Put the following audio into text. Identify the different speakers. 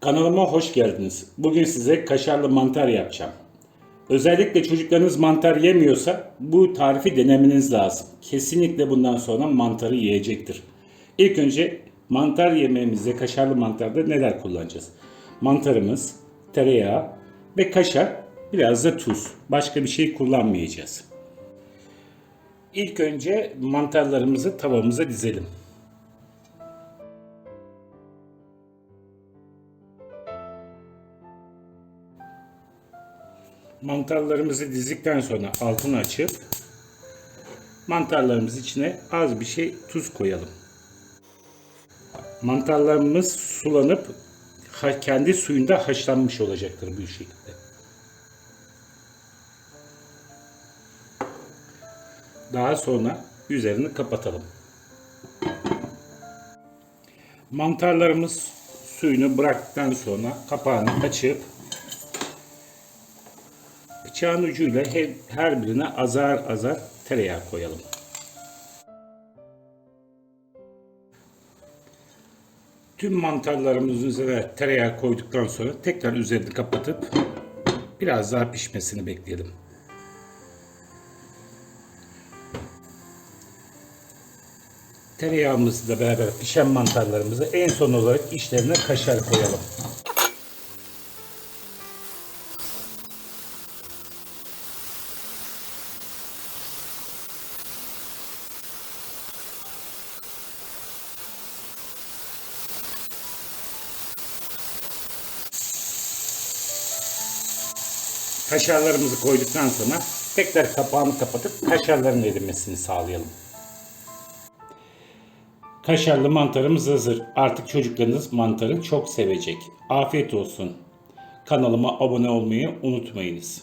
Speaker 1: Kanalıma hoş geldiniz. Bugün size kaşarlı mantar yapacağım. Özellikle çocuklarınız mantar yemiyorsa bu tarifi denemeniz lazım. Kesinlikle bundan sonra mantarı yiyecektir. İlk önce mantar yemeğimizde kaşarlı mantarda neler kullanacağız? Mantarımız, tereyağı ve kaşar, biraz da tuz. Başka bir şey kullanmayacağız. İlk önce mantarlarımızı tavamıza dizelim. Mantarlarımızı dizdikten sonra altını açıp mantarlarımız içine az bir şey tuz koyalım. Mantarlarımız sulanıp kendi suyunda haşlanmış olacaktır bu şekilde. Daha sonra üzerini kapatalım. Mantarlarımız suyunu bıraktıktan sonra kapağını açıp Bıçağın ucuyla her, birine azar azar tereyağı koyalım. Tüm mantarlarımızın üzerine tereyağı koyduktan sonra tekrar üzerini kapatıp biraz daha pişmesini bekleyelim. Tereyağımızla beraber pişen mantarlarımızı en son olarak içlerine kaşar koyalım. Kaşarlarımızı koyduktan sonra tekrar kapağını kapatıp kaşarların erimesini sağlayalım. Kaşarlı mantarımız hazır. Artık çocuklarınız mantarı çok sevecek. Afiyet olsun. Kanalıma abone olmayı unutmayınız.